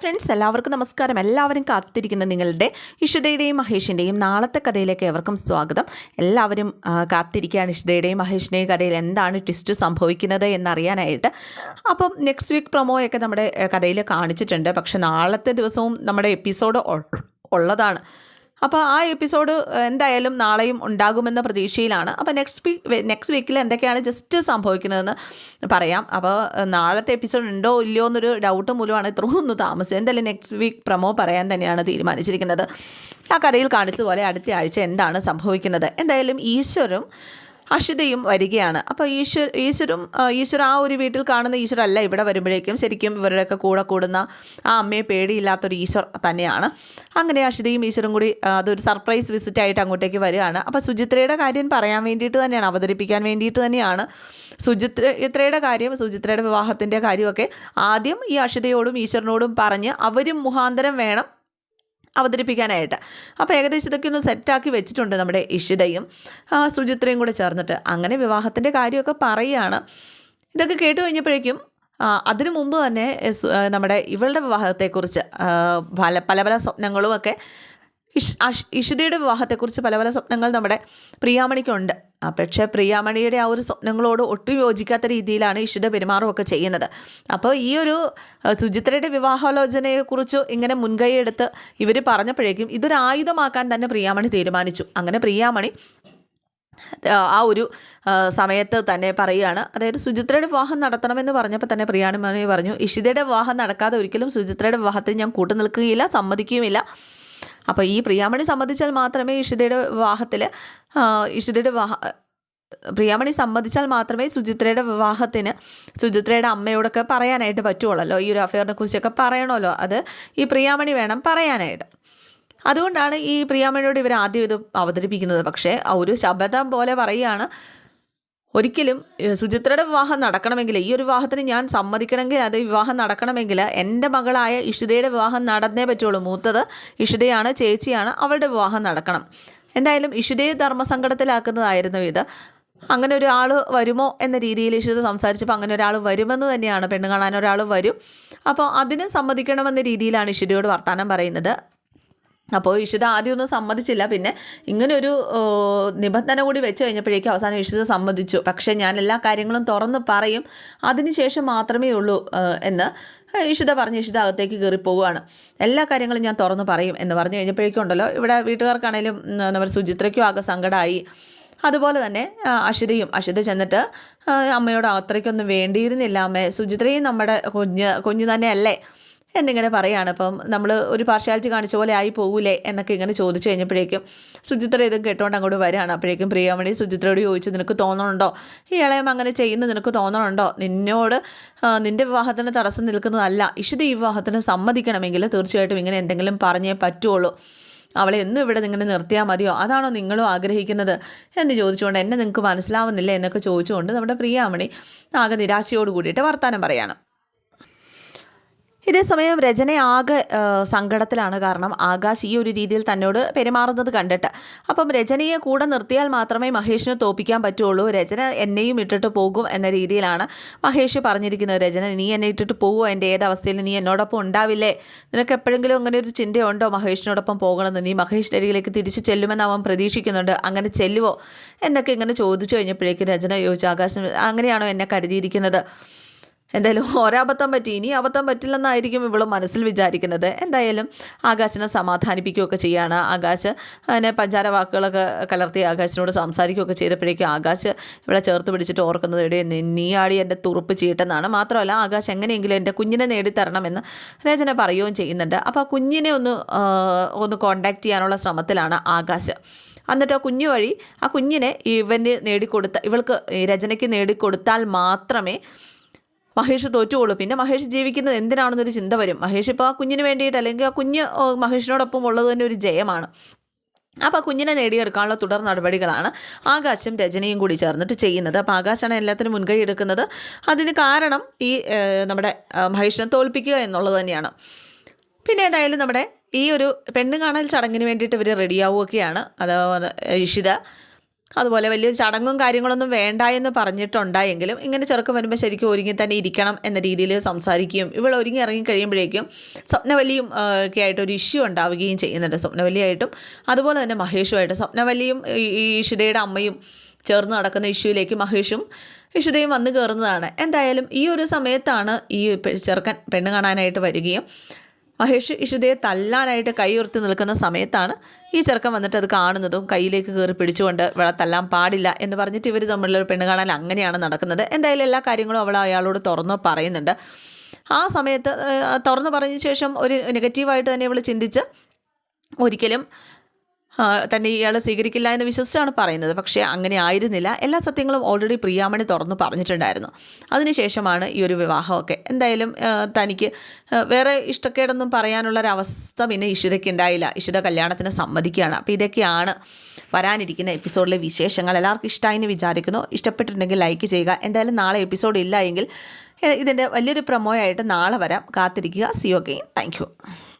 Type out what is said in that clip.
Friends എല്ലാവർക്കും നമസ്കാരം. എല്ലാവരും കാത്തിരിക്കുന്ന നിങ്ങളുടെ ഇഷുദയുടെയും മഹേഷിന്റെയും നാളത്തെ കഥയിലേക്ക് എവർക്കും സ്വാഗതം. എല്ലാവരും കാത്തിരിക്കുകയാണ് ഇഷുദയുടെയും മഹേഷിന്റെയും കഥയിൽ എന്താണ് ട്വിസ്റ്റ് സംഭവിക്കുന്നത് എന്നറിയാനായിട്ട്. അപ്പം നെക്സ്റ്റ് വീക്ക് പ്രൊമോയൊക്കെ നമ്മുടെ കഥയിൽ കാണിച്ചിട്ടുണ്ട്. പക്ഷെ നാളത്തെ ദിവസവും നമ്മുടെ എപ്പിസോഡ് ഉള്ളതാണ്. അപ്പോൾ ആ എപ്പിസോഡ് എന്തായാലും നാളെയും ഉണ്ടാകുമെന്ന പ്രതീക്ഷയിലാണ്. അപ്പോൾ നെക്സ്റ്റ് വീക്ക് നെക്സ്റ്റ് വീക്കിൽ എന്തൊക്കെയാണ് ജസ്റ്റ് സംഭവിക്കുന്നതെന്ന് പറയാം. അപ്പോൾ നാളത്തെ എപ്പിസോഡ് ഉണ്ടോ ഇല്ലയോ എന്നൊരു ഡൗട്ട് മൂലമാണ് ഇത്രയും ഒന്ന് താമസിച്ചത്. എന്തായാലും നെക്സ്റ്റ് വീക്ക് പ്രമോ പറയാൻ തന്നെയാണ് തീരുമാനിച്ചിരിക്കുന്നത്. ആ കഥയിൽ കാണിച്ചതുപോലെ അടുത്ത ആഴ്ച എന്താണ് സംഭവിക്കുന്നത്? എന്തായാലും ഈശ്വരും അഷിതയും വരികയാണ്. അപ്പോൾ ഈശ്വർ ഈശ്വരും ഈശ്വർ ആ ഒരു വീട്ടിൽ കാണുന്ന ഈശ്വർ അല്ല ഇവിടെ വരുമ്പോഴേക്കും ശരിക്കും ഇവരുടെയൊക്കെ കൂടെ കൂടുന്ന ആ അമ്മയെ പേടിയില്ലാത്തൊരു ഈശ്വർ തന്നെയാണ്. അങ്ങനെ അഷിതയും ഈശ്വരും കൂടി അതൊരു സർപ്രൈസ് വിസിറ്റ് ആയിട്ട് അങ്ങോട്ടേക്ക് വരികയാണ്. അപ്പോൾ സുചിത്രയുടെ കാര്യം പറയാൻ വേണ്ടിയിട്ട് തന്നെയാണ് അവതരിപ്പിക്കാൻ വേണ്ടിയിട്ട് തന്നെയാണ്. സുചിത്ര ഇത്രയുടെ കാര്യം സുചിത്രയുടെ വിവാഹത്തിന്റെ കാര്യമൊക്കെ ആദ്യം ഈ അഷിതയോടും ഈശ്വരനോടും പറഞ്ഞ് അവരും മുഖാന്തരം വേണം അവതരിപ്പിക്കാനായിട്ട്. അപ്പോൾ ഏകദേശം ഇതൊക്കെ ഒന്ന് സെറ്റാക്കി വെച്ചിട്ടുണ്ട് നമ്മുടെ ഇഷിതയും. സുചിത്രയും കൂടെ ചേർന്നിട്ട്. അങ്ങനെ വിവാഹത്തിന്റെ കാര്യമൊക്കെ പറയുകയാണ്. ഇതൊക്കെ കേട്ട് കഴിഞ്ഞപ്പോഴേക്കും അതിനു മുമ്പ് തന്നെ നമ്മുടെ ഇവളുടെ വിവാഹത്തെക്കുറിച്ച് പല പല പല സ്വപ്നങ്ങളും ഒക്കെ ഇഷ് ഇഷിതയുടെ വിവാഹത്തെക്കുറിച്ച് പല പല സ്വപ്നങ്ങൾ നമ്മുടെ പ്രിയാമണിക്കുണ്ട്. പക്ഷേ പ്രിയാമണിയുടെ ആ ഒരു സ്വപ്നങ്ങളോട് ഒട്ടും യോജിക്കാത്ത രീതിയിലാണ് ഇഷിത പെരുമാറുമൊക്കെ ചെയ്യുന്നത്. അപ്പോൾ ഈ ഒരു സുചിത്രയുടെ വിവാഹാലോചനയെക്കുറിച്ച് ഇങ്ങനെ മുൻകൈ എടുത്ത് ഇവർ പറഞ്ഞപ്പോഴേക്കും ഇതൊരു ആയുധമാക്കാൻ തന്നെ പ്രിയാമണി തീരുമാനിച്ചു. അങ്ങനെ പ്രിയാമണി ആ ഒരു സമയത്ത് തന്നെ പറയുകയാണ് അതായത് സുചിത്രയുടെ വിവാഹം നടത്തണമെന്ന് പറഞ്ഞപ്പോൾ തന്നെ പ്രിയാണിമണി പറഞ്ഞു ഇഷിതയുടെ വിവാഹം നടക്കാതെ ഒരിക്കലും സുചിത്രയുടെ വിവാഹത്തിൽ ഞാൻ കൂട്ടുനിൽക്കുകയില്ല സമ്മതിക്കുകയുമില്ല. അപ്പോൾ ഈ പ്രിയാമണി സമ്മതിച്ചാൽ മാത്രമേ ഇഷിതയുടെ വിവാഹത്തിൽ ഇഷിതയുടെ വിവാഹ പ്രിയാമണി സമ്മതിച്ചാൽ മാത്രമേ സുചിത്രയുടെ വിവാഹത്തിന് സുചിത്രയുടെ അമ്മയോടൊക്കെ പറയാനായിട്ട് പറ്റുള്ളല്ലോ ഈ ഒരു അഫെയറിനെ കുറിച്ചൊക്കെ പറയണമല്ലോ അത് ഈ പ്രിയാമണി വേണം പറയാനായിട്ട്. അതുകൊണ്ടാണ് ഈ പ്രിയാമണിയോട് ഇവർ ആദ്യം ഇത് അവതരിപ്പിക്കുന്നത്. പക്ഷേ ഒരു ശബ്ദം പോലെ പറയുകയാണ് ഒരിക്കലും സുചിത്രയുടെ വിവാഹം നടക്കണമെങ്കിൽ ഈ ഒരു വിവാഹത്തിന് ഞാൻ സമ്മതിക്കണമെങ്കിൽ അത് വിവാഹം നടക്കണമെങ്കിൽ എന്റെ മകളായ ഇഷിതയുടെ വിവാഹം നടന്നേ പറ്റുള്ളൂ. മൂത്തത് ഇഷിതയാണ് ചേച്ചിയാണ് അവളുടെ വിവാഹം നടക്കണം. എന്തായാലും ഇഷിതയെ ധർമ്മസങ്കടത്തിലാക്കുന്നതായിരുന്നു ഇത്. അങ്ങനെ ഒരാൾ വരുമോ എന്ന രീതിയിൽ ഇഷിത സംസാരിച്ചപ്പോൾ അങ്ങനെ ഒരാൾ വരുമെന്ന് തന്നെയാണ് പെണ്ണ് കാണാൻ ഒരാൾ വരും. അപ്പോൾ അതിന് സമ്മതിക്കണമെന്ന രീതിയിലാണ് ഇഷിതയോട് വർത്തമാനം പറയുന്നത്. അപ്പോൾ ഇഷിത ആദ്യമൊന്നും സമ്മതിച്ചില്ല. പിന്നെ ഇങ്ങനൊരു നിബന്ധന കൂടി വെച്ച് കഴിഞ്ഞപ്പോഴേക്കും അവസാനം ഇഷിത സമ്മതിച്ചു. പക്ഷേ ഞാൻ എല്ലാ കാര്യങ്ങളും തുറന്ന് പറയും. അതിനുശേഷം മാത്രമേ ഉള്ളൂ എന്ന് ഇഷിത പറഞ്ഞ് ഇഷിത അകത്തേക്ക് കയറിപ്പോവുകയാണ് എല്ലാ കാര്യങ്ങളും ഞാൻ തുറന്ന് പറയും എന്ന് പറഞ്ഞു കഴിഞ്ഞപ്പോഴേക്കും ഉണ്ടല്ലോ. ഇവിടെ വീട്ടുകാർക്കാണേലും നമ്മുടെ സുചിത്രയ്ക്കും ആകെ സങ്കടമായി അതുപോലെ തന്നെ അഷിതയും അഷിത ചെന്നിട്ട് അമ്മയോട് അത്രയ്ക്കൊന്നും വേണ്ടിയിരുന്നില്ല അമ്മേ. സുചിത്രയും നമ്മുടെ കുഞ്ഞ് കുഞ്ഞ് തന്നെയല്ലേ? എന്നിങ്ങനെ പറയാണ്. അപ്പം നമ്മൾ ഒരു പാർഷ്യാലിറ്റി കാണിച്ച പോലെ ആയി പോകൂലേ എന്നൊക്കെ ഇങ്ങനെ ചോദിച്ചു കഴിഞ്ഞപ്പോഴേക്കും സുചിത്ര ഇതും കേട്ടോണ്ട് അങ്ങോട്ട് വരികയാണ് അപ്പോഴേക്കും പ്രിയാമണി സുചിത്രയോട് ചോദിച്ചു നിനക്ക് തോന്നണുണ്ടോ? ഈ ഇളയം അങ്ങനെ ചെയ്യുന്നത് നിനക്ക് തോന്നണുണ്ടോ? നിന്നോട് നിന്റെ വിവാഹത്തിന് തടസ്സം നിൽക്കുന്നതല്ല. ഇഷിത ഈ വിവാഹത്തിന് സമ്മതിക്കണമെങ്കിൽ തീർച്ചയായിട്ടും ഇങ്ങനെ എന്തെങ്കിലും പറഞ്ഞേ പറ്റുള്ളൂ. അവളെ എന്നും ഇവിടെ നിങ്ങൾ നിർത്തിയാൽ മതിയോ? അതാണോ നിങ്ങളും ആഗ്രഹിക്കുന്നത്? എന്ന് ചോദിച്ചുകൊണ്ട് എന്നെ നിങ്ങൾക്ക് മനസ്സിലാവുന്നില്ല എന്നൊക്കെ ചോദിച്ചുകൊണ്ട് നമ്മുടെ പ്രിയാമണി ആകെ നിരാശയോട് കൂടിയിട്ട് വർത്തമാനം പറയാണ്. ഇതേ സമയം രചന ആകെ സങ്കടത്തിലാണ്. കാരണം ആകാശ് ഈ ഒരു രീതിയിൽ തന്നോട് പെരുമാറുന്നത് കണ്ടിട്ട്. അപ്പം രചനയെ കൂടെ നിർത്തിയാൽ മാത്രമേ മഹേഷിനെ തോപ്പിക്കാൻ പറ്റുള്ളൂ. രചന എന്നെയും ഇട്ടിട്ട് പോകും എന്ന രീതിയിലാണ് മഹേഷ് പറഞ്ഞിരിക്കുന്നത്. രചന നീ എന്നെ ഇട്ടിട്ട് പോകുമോ എന്റെ ഏതവസ്ഥയിൽ നീ എന്നോടൊപ്പം ഉണ്ടാവില്ലേ? നിനക്ക് എപ്പോഴെങ്കിലും അങ്ങനെ ഒരു ചിന്തയുണ്ടോ മഹേഷിനോടൊപ്പം പോകണമെന്ന്? നീ മഹേഷിന്റെ അരികിലേക്ക് തിരിച്ചു ചെല്ലുമെന്ന് അവൻ പ്രതീക്ഷിക്കുന്നുണ്ട്. അങ്ങനെ ചെല്ലുവോ? എന്നൊക്കെ ഇങ്ങനെ ചോദിച്ചു കഴിഞ്ഞപ്പോഴേക്കും രചന ചോദിച്ചു ആകാശം അങ്ങനെയാണോ എന്നെ കരുതിയിരിക്കുന്നത്? എന്തായാലും ഒരബദ്ധം പറ്റി ഇനി അബദ്ധം പറ്റില്ലെന്നായിരിക്കും ഇവൾ മനസ്സിൽ വിചാരിക്കുന്നത്. എന്തായാലും ആകാശിനെ സമാധാനിപ്പിക്കുകയൊക്കെ ചെയ്യാണ്. ആകാശ് അതിനെ പഞ്ചാര വാക്കുകളൊക്കെ കലർത്തി ആകാശിനോട് സംസാരിക്കുകയൊക്കെ ചെയ്തപ്പോഴേക്കും ആകാശ് ഇവിടെ ചേർത്ത് പിടിച്ചിട്ട് ഓർക്കുന്നത് നീയാടി എന്റെ തുറുപ്പ് ചീട്ടെന്നാണ്. മാത്രമല്ല ആകാശ് എങ്ങനെയെങ്കിലും എന്റെ കുഞ്ഞിനെ നേടിത്തരണമെന്ന് രചന പറയുകയും ചെയ്യുന്നുണ്ട്. അപ്പോൾ ആ കുഞ്ഞിനെ ഒന്ന് ഒന്ന് കോണ്ടാക്ട് ചെയ്യാനുള്ള ശ്രമത്തിലാണ് ആകാശ്. എന്നിട്ട് ആ കുഞ്ഞു വഴി ആ കുഞ്ഞിനെ ഇവന് നേടിക്കൊടുത്ത ഇവൾക്ക് രചനയ്ക്ക് നേടിക്കൊടുത്താൽ മാത്രമേ മഹേഷ് തോറ്റുകൊള്ളൂ. പിന്നെ മഹേഷ് ജീവിക്കുന്നത് എന്തിനാണെന്നൊരു ചിന്ത വരും. മഹേഷ് ഇപ്പോൾ ആ കുഞ്ഞിന് വേണ്ടിയിട്ട് അല്ലെങ്കിൽ ആ കുഞ്ഞ് മഹേഷിനോടൊപ്പം ഉള്ളത് തന്നെ ഒരു ജയമാണ്. അപ്പോൾ കുഞ്ഞിനെ നേടിയെടുക്കാനുള്ള തുടർ നടപടികളാണ് ആകാശം രചനയും കൂടി ചേർന്നിട്ട് ചെയ്യുന്നത്. അപ്പോൾ ആകാശാണ് എല്ലാത്തിനും മുൻകൈ എടുക്കുന്നത്. അതിന് കാരണം ഈ നമ്മുടെ മഹേഷിനെ തോൽപ്പിക്കുക എന്നുള്ളത് തന്നെയാണ്. പിന്നെ ഏതായാലും നമ്മുടെ ഈ ഒരു പെണ്ണ് കാണൽ ചടങ്ങിന് വേണ്ടിയിട്ട് ഇവർ റെഡിയാവുകയൊക്കെയാണ് അത് ഇഷിത. അതുപോലെ വലിയ ചടങ്ങും കാര്യങ്ങളൊന്നും വേണ്ട എന്ന് പറഞ്ഞിട്ടുണ്ടായെങ്കിലും ഇങ്ങനെ ചെറുക്കം വരുമ്പോൾ ശരിക്കും ഒരുങ്ങി തന്നെ ഇരിക്കണം എന്ന രീതിയിൽ സംസാരിക്കുകയും ഇവൾ ഒരുങ്ങി ഇറങ്ങി കഴിയുമ്പോഴേക്കും സ്വപ്നവല്ലിയും ഒക്കെ ആയിട്ട് ഒരു ഇഷ്യൂ ഉണ്ടാവുകയും ചെയ്യുന്നുണ്ട് സ്വപ്നവല്ലിയായിട്ടും. അതുപോലെ തന്നെ മഹേഷുമായിട്ട്. ഈ ഈ അമ്മയും ചേർന്ന് നടക്കുന്ന ഇഷ്യൂയിലേക്ക് മഹേഷും ഇഷിതയും വന്നു കയറുന്നതാണ് എന്തായാലും ഈ ഒരു സമയത്താണ് ഈ ചെറുക്കൻ പെണ്ണ് കാണാനായിട്ട് വരികയും മഹേഷ് ഇഷുദയെ തല്ലാനായിട്ട് കൈ ഉയർത്തി നിൽക്കുന്ന സമയത്താണ് ഈ ചെറുക്കൻ വന്നിട്ട് അത് കാണുന്നതും കയ്യിലേക്ക് കയറി പിടിച്ചുകൊണ്ട് ഇവിടെ തല്ലാൻ പാടില്ല എന്ന് പറഞ്ഞിട്ട് ഇവർ തമ്മിലുള്ള പെണ്ണ് കാണാൻ അങ്ങനെയാണ് നടക്കുന്നത്. എന്തായാലും എല്ലാ കാര്യങ്ങളും അവൾ അയാളോട് തുറന്ന് പറയുന്നുണ്ട്. ആ സമയത്ത് തുറന്നു പറഞ്ഞ ശേഷം ഒരു നെഗറ്റീവായിട്ട് തന്നെ ഇവൾ ചിന്തിച്ച് ഒരിക്കലും തന്നെ ഇയാൾ സ്വീകരിക്കില്ല എന്ന് വിശ്വസിച്ചാണ് പറയുന്നത്. പക്ഷേ അങ്ങനെ ആയിരുന്നില്ല. എല്ലാ സത്യങ്ങളും ഓൾറെഡി പ്രിയാമണി തുറന്നു പറഞ്ഞിട്ടുണ്ടായിരുന്നു. അതിനുശേഷമാണ് ഈ ഒരു വിവാഹമൊക്കെ. എന്തായാലും തനിക്ക് വേറെ ഇഷ്ടക്കേടൊന്നും പറയാനുള്ളൊരവസ്ഥ പിന്നെ ഇഷിതയ്ക്ക് ഉണ്ടായില്ല. ഇഷിത കല്യാണത്തിന് സമ്മതിക്കുകയാണ്. അപ്പോൾ ഇതൊക്കെയാണ് വരാനിരിക്കുന്ന എപ്പിസോഡിലെ വിശേഷങ്ങൾ. എല്ലാവർക്കും ഇഷ്ടമായി എന്ന് വിചാരിക്കുന്നു. ഇഷ്ടപ്പെട്ടിട്ടുണ്ടെങ്കിൽ ലൈക്ക് ചെയ്യുക. എന്തായാലും നാളെ എപ്പിസോഡ് ഇല്ല എങ്കിൽ ഇതിന്റെ വലിയൊരു പ്രമോയായിട്ട് നാളെ വരാം. കാത്തിരിക്കുക. C okay thank you